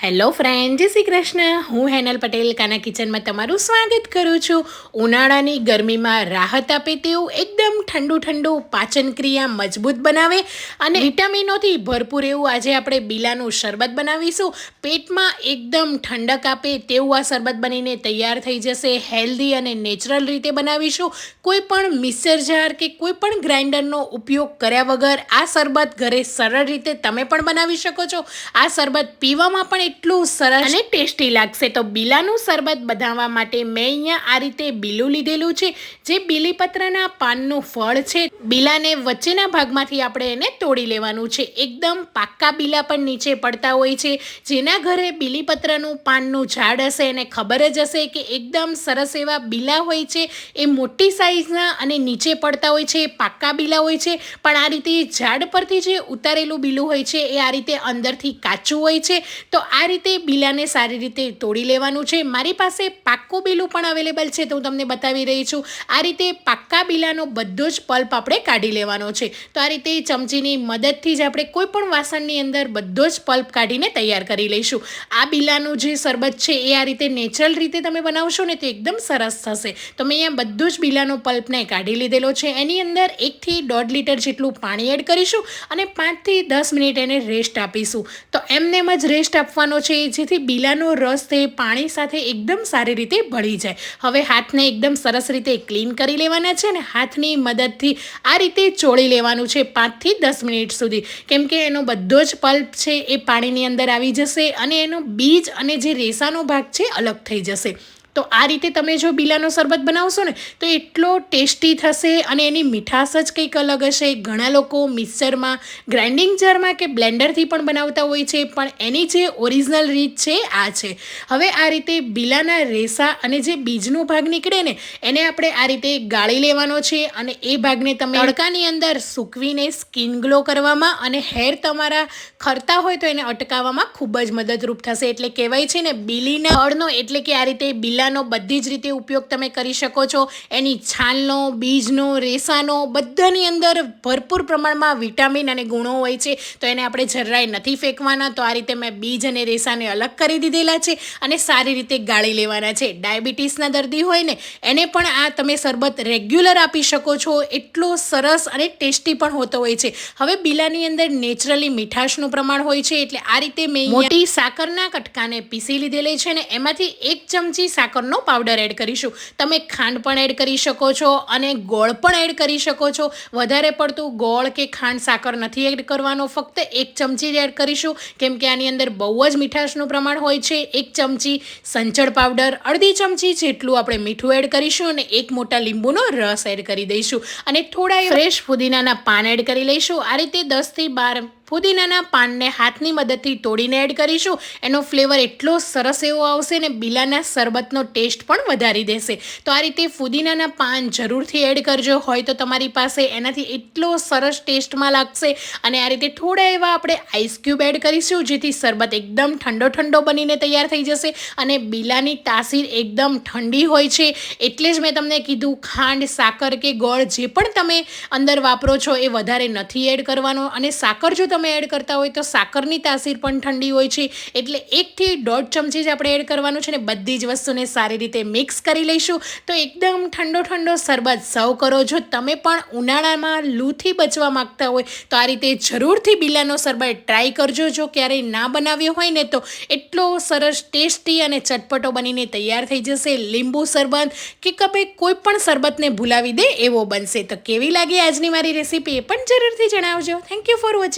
Hello friend જય શ્રી કૃષ્ણ. હું હેનલ પટેલ, કાના કિચનમાં તમારું સ્વાગત કરું છું. ઉનાળાની ગરમીમાં રાહત આપે તેવું એકદમ ઠંડુ ઠંડુ પાચન ક્રિયા મજબૂત બનાવે અને વિટામિનોથી ભરપૂર એવું આજે આપણે બીલાનું શરબત બનાવીશું. પેટમાં એકદમ ઠંડક આપે તેવું આ શરબત બનીને તૈયાર થઈ જશે. હેલ્ધી અને નેચરલ રીતે બનાવીશું. કોઈ પણ મિક્સર જાર કે કોઈ પણ ગ્રાઇન્ડરનો ઉપયોગ કર્યા વગર આ શરબત ઘરે સરળ રીતે તમે પણ બનાવી શકો છો. આ શરબત પીવામાં પણ એટલું સરસ. અને ટેસ્ટી લાગશે. તો બીલાનું શરબત બનાવવા માટે મેં અહીંયા આ રીતે બીલું લીધેલું છે. જે બીલીપત્રના પાનનું ફળ છે, બીલાને વચ્ચેના ભાગમાંથી આપણે એને તોડી લેવાનું છે. એકદમ પાક્કા બીલા પણ નીચે પડતા હોય છે. જેના ઘરે બીલીપત્રનું પાનનું ઝાડ હશે, એને ખબર જ હશે કે એકદમ સરસ એવા બીલા હોય છે. એ મોટી સાઈઝના અને નીચે પડતા હોય છે પાક્કા બીલા હોય છે. પણ આ રીતે ઝાડ પરથી જે ઉતારેલું બીલું હોય છે, એ આ રીતે અંદરથી કાચું હોય છે. તો આ રીતે બીલાને સારી રીતે તોડી લેવાનું છે. મારી પાસે પાક્કું બીલું પણ અવેલેબલ છે તો હું તમને બતાવી રહી છું. આ રીતે પાક્કા બીલાનો બધો જ પલ્પ આપણે કાઢી લેવાનો છે. તો આ રીતે ચમચીની મદદથી જ આપણે કોઈ પણ વાસણની અંદર બધો જ પલ્પ કાઢીને તૈયાર કરી લઈશું. આ બીલાનું જે શરબત છે એ આ રીતે નેચરલ રીતે તમે બનાવશો ને તો એકદમ સરસ થશે. તો મેં અહીંયા બધું જ બીલાનો પલ્પને કાઢી લીધેલો છે. એની અંદર એકથી દોઢ લીટર જેટલું પાણી એડ કરીશું અને પાંચથી દસ મિનિટ એને રેસ્ટ આપીશું. તો એમને એમ જ રેસ્ટ આપવાનો છે, જેથી બીલાનો રસ તે પાણી સાથે એકદમ સારી રીતે ભળી જાય. હવે હાથને એકદમ સરસ રીતે ક્લીન કરી લેવાના છે ને હાથની મદદથી આ રીતે ચોળી લેવાનું છે પાંચથી દસ મિનિટ સુધી. કેમ કે એનો બધો જ પલ્પ છે, એ પાણીની અંદર આવી જશે અને એનો બીજ અને જે રેસાનો ભાગ છે અલગ થઈ જશે. તો આ રીતે તમે જો બીલાનો શરબત બનાવશો ને, તો એટલો ટેસ્ટી થશે અને એની મીઠાશ જ કંઈક અલગ હશે. ઘણા લોકો મિક્સરમાં, ગ્રાઇન્ડિંગ જારમાં કે બ્લેન્ડરથી પણ બનાવતા હોય છે, પણ એની જે ઓરિજિનલ રીત છે, આ છે. હવે આ રીતે બીલાના રેસા અને જે બીજનો ભાગ નીકળે ને, એને આપણે આ રીતે ગાળી લેવાનો છે અને એ ભાગને તમે તડકાની અંદર સૂકવીને સ્કિન ગ્લો કરવામાં અને હેર તમારા ખરતા હોય તો એને અટકાવવામાં ખૂબ જ મદદરૂપ થશે. એટલે કહેવાય છે ને, બીલીના ફળનો એટલે કે આ રીતે બીલાનો બધી જ રીતે ઉપયોગ તમે કરી શકો છો. એની છાલનો, બીજનો, રેસાનો બધાની અંદર ભરપૂર પ્રમાણમાં વિટામિન અને ગુણો હોય છે. તો એને આપણે જરાય નથી ફેંકવાના. તો આ રીતે મેં બીજ અને રેસાને અલગ કરી દીધેલા છે અને સારી રીતે ગાળી લેવાના છે. ડાયાબિટીસના દર્દી હોય ને, એને પણ આ તમે શરબત રેગ્યુલર આપી શકો છો. એટલો સરસ અને ટેસ્ટી પણ હોતો હોય છે. હવે બીલાની અંદર નેચરલી મીઠાશનું પ્રમાણ હોય છે. એટલે આ રીતે મેં મોટી સાકરના કટકાને પીસી લીધેલી છે ને, એમાંથી એક ચમચી સાકરનો પાવડર એડ કરીશું. તમે ખાંડ પણ એડ કરી શકો છો અને ગોળ પણ એડ કરી શકો છો. વધારે પડતું ગોળ કે ખાંડ સાકર નથી એડ કરવાનો. ફક્ત એક ચમચી જ એડ કરીશું. કેમ કે આની અંદર બહુ જ મીઠાશનું પ્રમાણ હોય છે. એક ચમચી સંચળ પાવડર અડધી ચમચી જેટલું આપણે મીઠું એડ કરીશું અને એક મોટા લીંબુનો રસ એડ કરી દઈશું. અને થોડા ફ્રેશ ફુદીનાના પાન એડ કરી લઈશું. આ રીતે દસથી બાર ફુદીનાના પાનને હાથની મદદથી તોડીને એડ કરીશું. એનો ફ્લેવર એટલો સરસ એવો આવશે ને બીલાના શરબતનો ટેસ્ટ પણ વધારી દેશે. તો આ રીતે ફુદીનાના પાન જરૂરથી એડ કરજો. હોય તો તમારી પાસે એનાથી એટલો સરસ ટેસ્ટમાં લાગશે. અને આ રીતે થોડા એવા આપણે આઈસ ક્યુબ એડ કરીશું, જેથી શરબત એકદમ ઠંડો ઠંડો બનીને તૈયાર થઈ જશે અને બીલાની તાસીર એકદમ ઠંડી હોય છે. એટલે જ મેં તમને કીધું, ખાંડ, સાકર કે ગોળ જે પણ તમે અંદર વાપરો છો એ વધારે નથી એડ કરવાનો. અને સાકર જો તમે એડ કરતા હોય તો સાકરની તાસીર પણ ઠંડી હોય છે. એટલે એકથી દોઢ ચમચી જ આપણે એડ કરવાનું છે ને બધી જ વસ્તુને સારી રીતે મિક્સ કરી લઈશું. તો એકદમ ઠંડો ઠંડો શરબત સર્વ કરો. જો તમે પણ ઉનાળામાં લૂથી બચવા માંગતા હોય તો આ રીતે જરૂરથી બિલાનો શરબત ટ્રાય કરજો. જો ક્યારેય ના બનાવ્યો હોય ને તો એટલો સરસ ટેસ્ટી અને ચટપટો બનીને તૈયાર થઈ જશે. લીંબુ શરબત કે કપે કોઈ પણ શરબતને ભૂલાવી દે એવો બનશે. તો કેવી લાગી આજની મારી રેસીપી એ પણ જરૂરથી જણાવજો. Thank you for watching